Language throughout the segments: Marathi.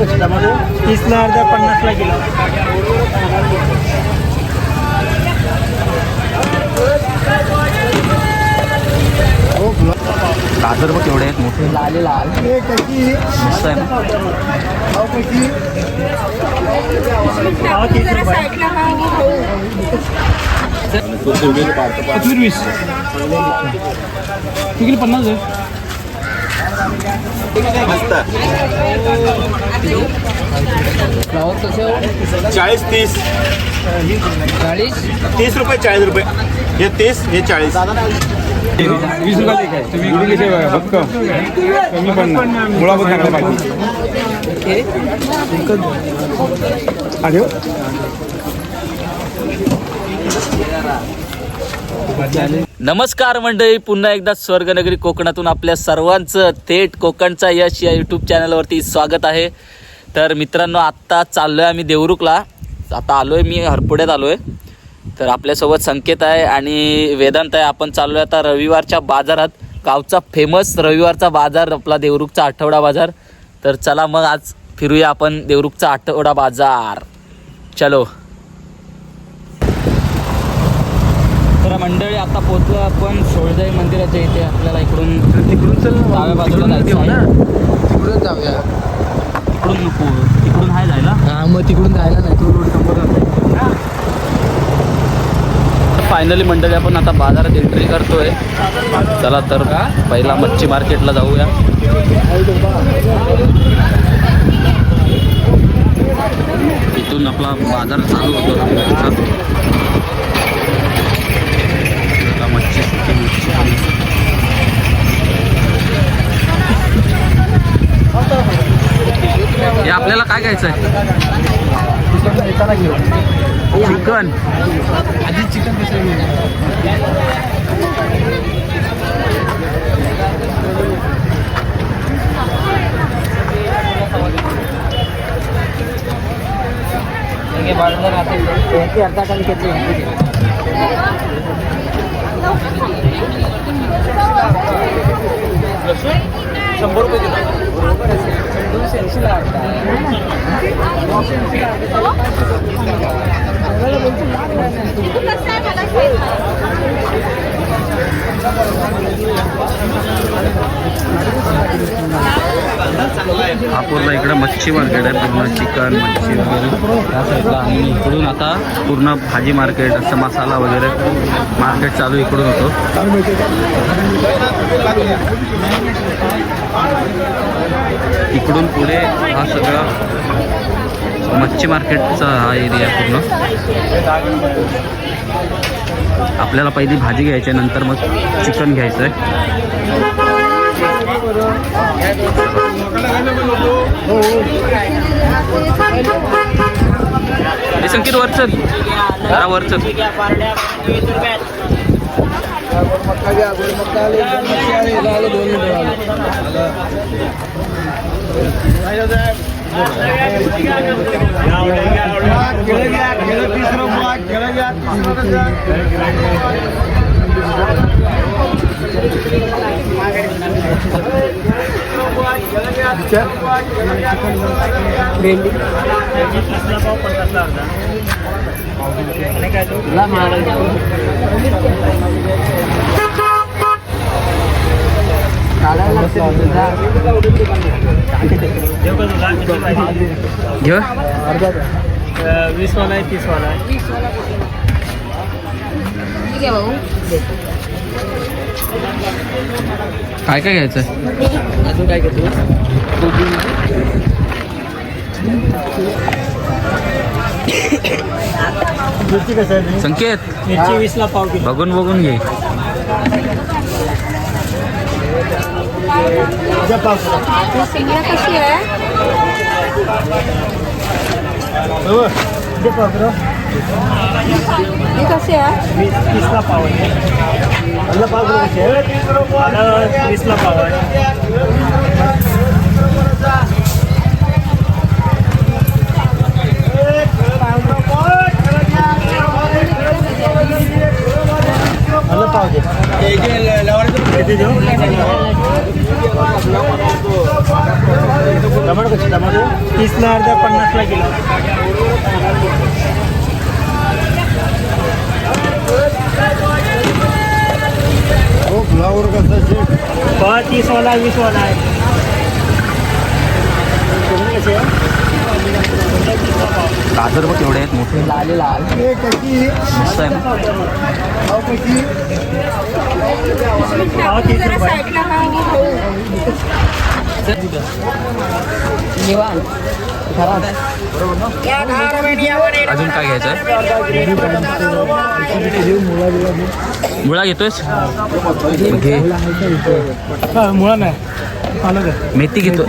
टमाटो कसे टमाटो तीसला अर्धा पन्नासला किलो गाजर बघ केवढे आहेत मोठे. लाल लाल हे कशी मस्त आहे ना? भाव कशी पाव तीस रुपये. कोथिंबीर वीस किती पन्नास आहे? फ्लावर कसे चाळीस, तीस. चाळीस तीस रुपये, चाळीस रुपये. हे तीस, हे चाळीस. वीस फक्त कमी पण मुळा पण हो. नमस्कार मंडळी पुन्हा एकदा स्वर्गनगरी कोकणातून आपल्या सर्वांचं थेट कोकणचा यश या यूट्यूब चॅनलवरती स्वागत आहे. तर मित्रांनो आत्ता चाललो आहे आम्ही देवरुखला. आता आलो आहे मी हरपुड्यात आलो आहे तर आपल्यासोबत संकेत आहे आणि वेदांत आहे. आपण चाललो आहे आता रविवारच्या बाजारात. गावचा फेमस रविवारचा बाजार आपला देवरुखचा आठवडा बाजार. तर चला मग आज फिरूया आपण देवरुखचा आठवडा बाजार. चलो तर मंडळी आता पोहोचलो आपण सोळजाई मंदिराच्या इथे. आपल्याला इकडून डाव्या बाजूला जायचं आहे. तिकडून जाऊया. इकडून नको इकडून आहे जायला. हा मग तिकडून जायला नाही. तो रोड फायनली मंडळी आपण आता बाजारात एंट्री करतोय. चला तर पहिला मच्छी मार्केटला जाऊया. इथून आपला बाजार चालू होतो रविवारचा. आता मच्छी सुकी मच्छी हे आपल्याला काय घ्यायचं आहे? चिकन. आधी चिकन कसं अर्धा टन घेतले शंभर रुपये दोनशे ऐंशी हा पूर्ण इकडं मच्छी मार्केट आहे पूर्ण चिकन मच्छी वगैरे. या साईडला आणि इकडून आता पूर्ण भाजी मार्केट असं मसाला वगैरे मार्केट चालू इकडून होतो. इकडून पुढे हा सगळा मच्छी मार्केटचा हा एरिया पूर्ण. आपल्याला पहिली भाजी घ्यायची आहे नंतर मग चिकन घ्यायचं आहे हे संकेत वरचल जरा वरचल तीसला पाव पन्नासला अर्धा आणि काय तो देऊ का तुला किती पाहिजे घे अं, वीसवाला आहे तीसवाला आहे भाऊ काय काय घ्यायचं अजून काय घेतो मिरची कसं आहे? संकेत. मिरची वीसला पाव किलो. बघून बघून घे. ही कशी आहे? ही कशी आहे वीस तीसला पाव आहे मला पाव किलो कशी आहे मला वीसला पाव आहे मला पाव दे किती देऊ टमाटो कसे टमाटो तीस तीसला अर्धा पन्नासला किलो हो तीसवाला वीसवाला आहे. तुम्ही कसे आहे? गाजर बघ एवढे आहेत मोठे. मस्त आहे अजून काय घ्यायचं? आहे. मुळा घेतोयस? घे. हा, मुळा नाही. मेथी घेतो.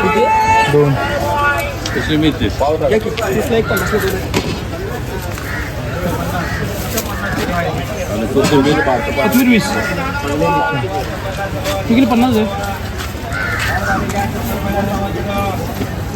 किती? वीस किती पन्नास आहे.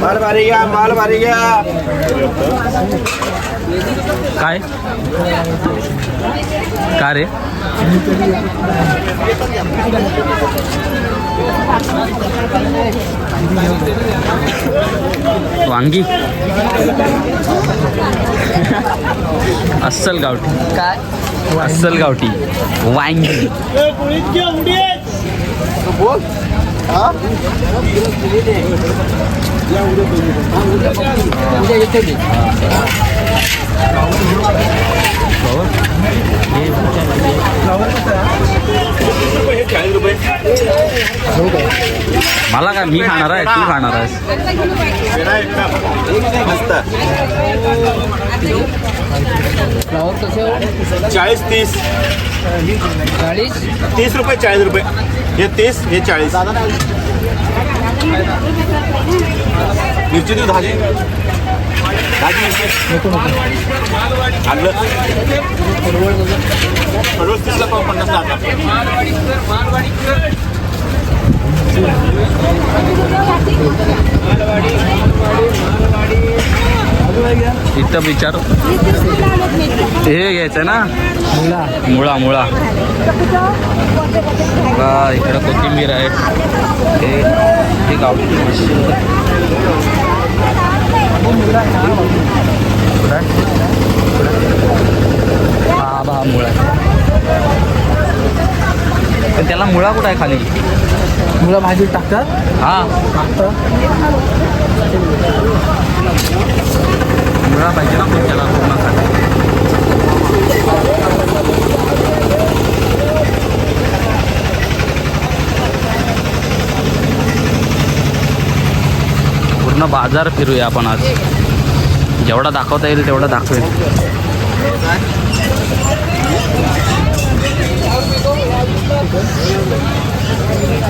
माल भारी घ्या माल भारी घ्या काय? का रे? वांगी? अस्सल गावठी. काय? अस्सल गावठी. वांगी. उद्या येते ते चाळीस काय मी खाणार आहे तू खाणार आहेस. मस्त फ्लावर कसे चाळीस तीस. चाळीस तीस रुपये चाळीस रुपये. हे तीस हे चाळीस. मिरची तू दहाची. दहाची मिरची. आणलं परवळ तीसला पाव पन्नासला इथं विचार. हे घ्यायचं ना? मुळा मुळा. बघा इकडं कोथिंबीर आहे. हे हे गावठी मशीन हा भा मुळा. पण त्याला मुळा कुठं आहे खाली? मुला भाजी टाकतात? हा. मुळा पाहिजे ना पण त्याला पूर्ण खाली. पूर्ण बाजार फिरूया आपण आज. जेवढा दाखवता येईल तेवढा दाखवेल.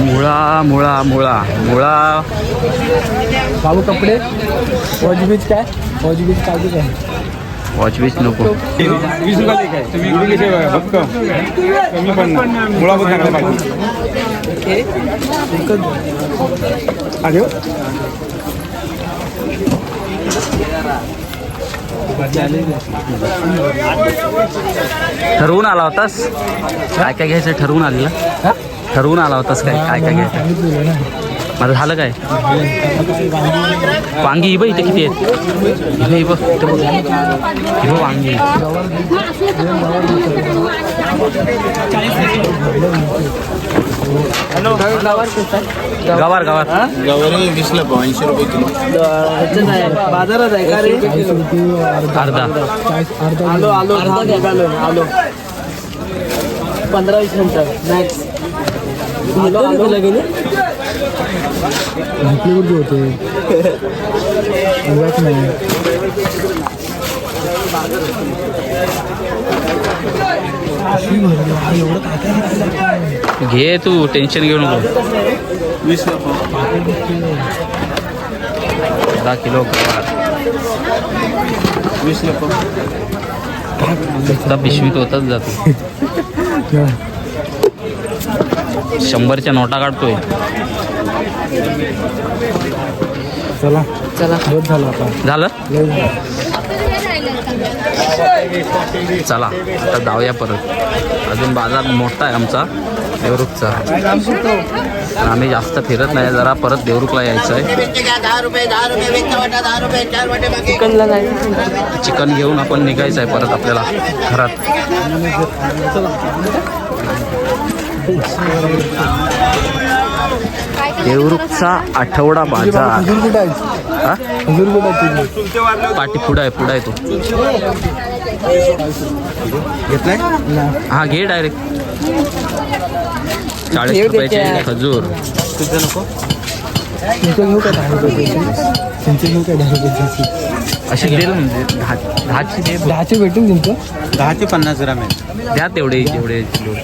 मुळा मुळा मुळा. मुळा. बाबू कपडे? वॉच बीच काय? वॉच बीच काय? काय वॉचबीच नको. वीस रुपयाला एक आहे. तुम्ही फक्त कमी पण. मुळा पण चांगला पाहिजे. अरे. ठरवून आला होतास? काय काय घ्यायचं ठरवून आलेला? ठरवून आला होतास काय? काय काय घ्यायचं? माझं झालं काय? वांगी ही बघ इथे किती आहेत. हे बघ इथे बघ. बघ वांगी. गवार गवार गवारी वीसला पाव ऐंशी रुपये किलो. बाजारात आहे का रे? अर्धा. आलो आलो. निघालो आलो. पंधरा वीस मिनिटं. मॅक्स गेले होते घे तू टेन्शन घेऊ नको. पाव अर्धा किलो नुसता पिशवीत होतच जातो. शंभरच्या नोटा काढतोय. चला. चला. बहुत झालं झालं. चला आता जाऊया परत. अजून बाजार मोठा आहे आमचा देवरुखचा. आम्ही जास्त फिरत नाही जरा परत देवरुखला यायचं आहे चिकन घेऊन आपण निघायचं आहे परत आपल्याला घरात. देवरुखचा आठवडा बाजार. हा? पाठी पुढं आहे पुढं आहे तो. घेतलाय हा घे डायरेक्ट चाळीस रुपयाचे खजूर. तुझं नको. असे म्हणजे दहा दहाची दे दहाचे भेटून तुमचं? दहा ते पन्नास ग्राम आहे. द्या तेवढे तेवढे किलो.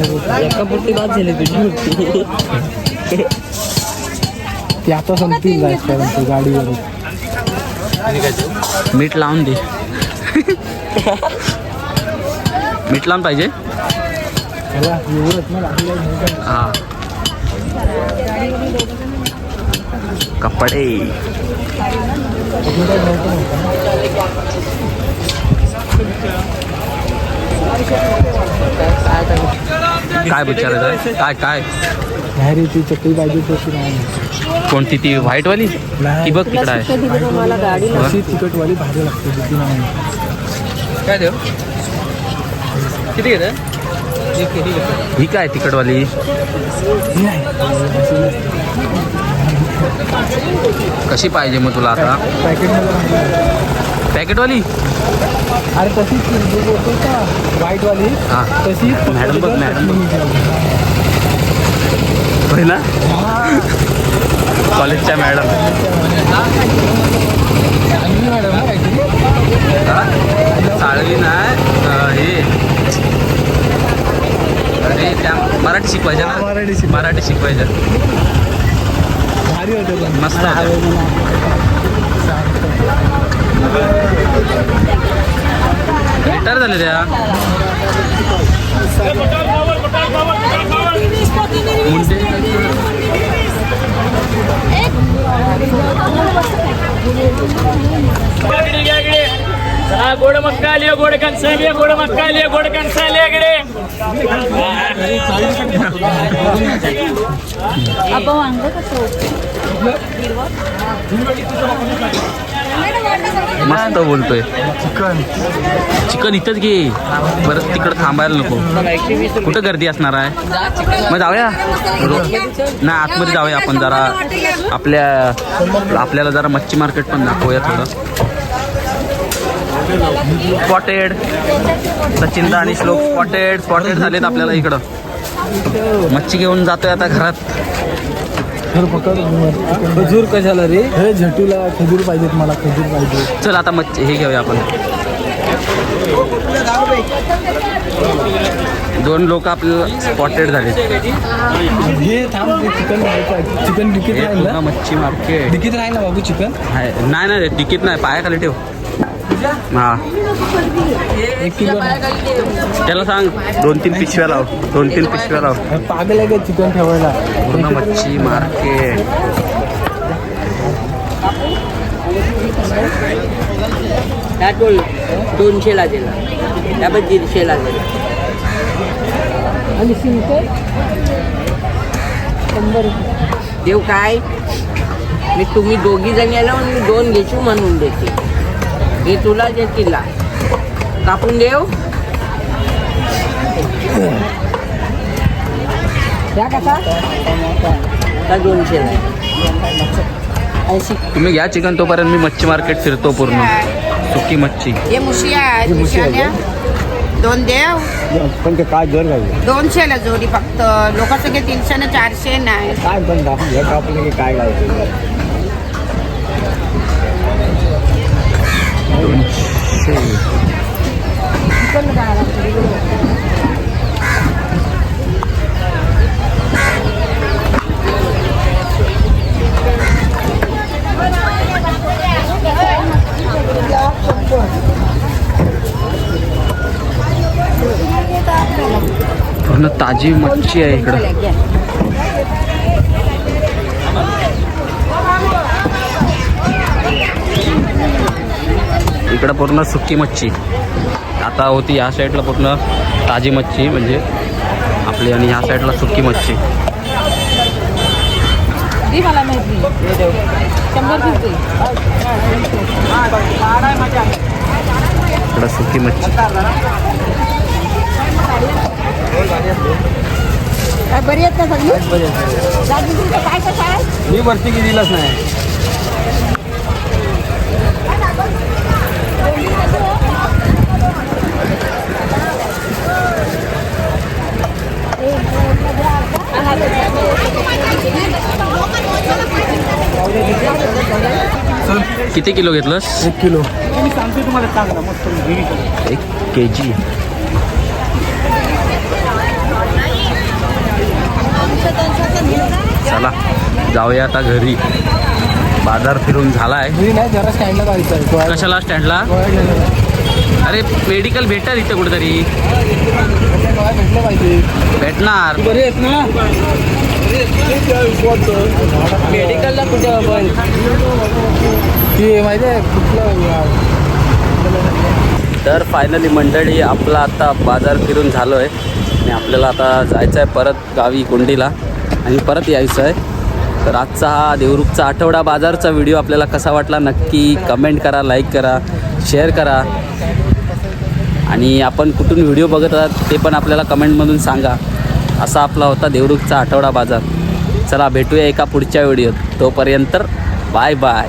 एका पुरती बाद झाली तुझी ती आता संपतील जायचं गाडीवर मीठ लावून दे. मीठ लावून पाहिजे? हा. कपडे. काय विचारायचं? काय काय? नाही रे ती चटई पाहिजे तशी नाही कोणती ती व्हाईटवाली? ती बघ तिकडं आहे. अशी तिकटवाली भाजी लागते ती नाही काय देऊ किती घेतं ही काय ही नसते. कशी पाहिजे मग तुला आता? पॅकेटवाली अरे तशीच बोलतो का? व्हाईटवाली हा. तशी मॅडम बघ, मॅडम बघ. होय ना? कॉलेजच्या मॅडम. मॅडम ना साळवी अं, हे. अरे त्या मराठी शिकवायच्या ना? मराठी शिकवायच्या. मराठी शिकवायच्या. भारी होतं. मस्त मला होतं. आवडलं ना. रिटायर झाले त्या. मुंडे. गोड मक्का लिया गोड कणसा लिया गोड मक्का लिया गोड कणसा लिया इकडे. अबा वांग कसं? मस्त बोलतोय. चिकन. चिकन इथंच घे. परत तिकडं थांबायला नको. कुठं गर्दी असणार आहे? मग जाऊया? नाही आतमध्ये जाऊया आपण जरा. आपल्या आपल्याला जरा मच्छी मार्केट पण दाखवूया थोडं. स्पॉटेड सचिनदा आणि श्लोक स्पॉटेड स्पॉटेड झालेत आपल्याला इकडं. मच्छी घेऊन जातोय आता घरात. खर पकड. खजूर कशाला रे? हे झटूला खजूर पाहिजेत मला खजूर पाहिजे चल आता मच्छी हे घेऊया आपण. दोन लोक आपल्याला स्पॉटेड झाले हे थांब चिकन चिकन डिकीत राहील पूर्ण ना मच्छी मार्केट डिकीत राहील ना बाबू चिकन? नाही नाही तिकीट नाही पायाखाली ठेव. हा. एक किलो. त्याला सांग दोन तीन पिशव्या लाव दोन तीन पिशव्या लाव. पागल आहे का चिकन ठेवायला? पूर्ण मच्छी मार्केट. त्या टोल दोनशेला दिला दीडशेला दिला आणि शिंके शंभर देव काय? मी तुम्ही दोघी जण याला म्हणून मी दोन घेचू म्हणून देते. हे तुला जे तिला. कापून दोनशेला ऐंशी तुम्ही घ्या चिकन तोपर्यंत मी मच्छी मार्केट फिरतो पूर्ण. सुकी मच्छी. हे मुशी मुशाल्या दोन देव. पण ते काय दर घालू? दोनशेला जोडी फक्त. लोक सगळे तीनशे ना चारशे नाही काय पण दाखव कापलं की काय घालायचं चिकन पूर्ण ताजी मच्छी आहे इकडं. इकडं पूर्ण सुकी मच्छी. आता होती ह्या साईडला पूर्ण ताजी मच्छी म्हणजे आपली आणि ह्या साईडला सुकी मच्छी. दे मला माहिती सुकी मच्छी. काय बरी आहेत ना सगळी? काय कसं आहे? मी वरती की दिलाच नाही. किती किलो घेतलंस? एक किलो. मी सांगते तुम्हाला चांगला मस्त घरी करू. एक के जी चला जाऊया आता घरी. बाजार फिरून झालाय. घरी नाही जरा स्टँडला जायचं आहे कशाला स्टँडला. अरे मेडिकल भेटतात इथे कुठेतरी? भेटणार. मेडिकलला कुठे आपण? ती माहिती आहे कुठलं तर फायनली मंडळी आपला आता बाजार फिरून झालो आहे आणि आपल्याला आता जायचं आहे परत गावी कोंडीला. आणि परत यायचं आहे. तर आजचा हा देवरुखचा आठवडा बाजारचा व्हिडिओ आपल्याला कसा वाटला नक्की कमेंट करा लाईक करा शेअर करा. आणि आपण कुठून व्हिडिओ बघत आहात ते पण आपल्याला कमेंटमधून सांगा. असा आपला होता देवरुखचा आठवडा बाजार. चला भेटूया एका पुढच्या व्हिडिओत. तोपर्यंत बाय बाय.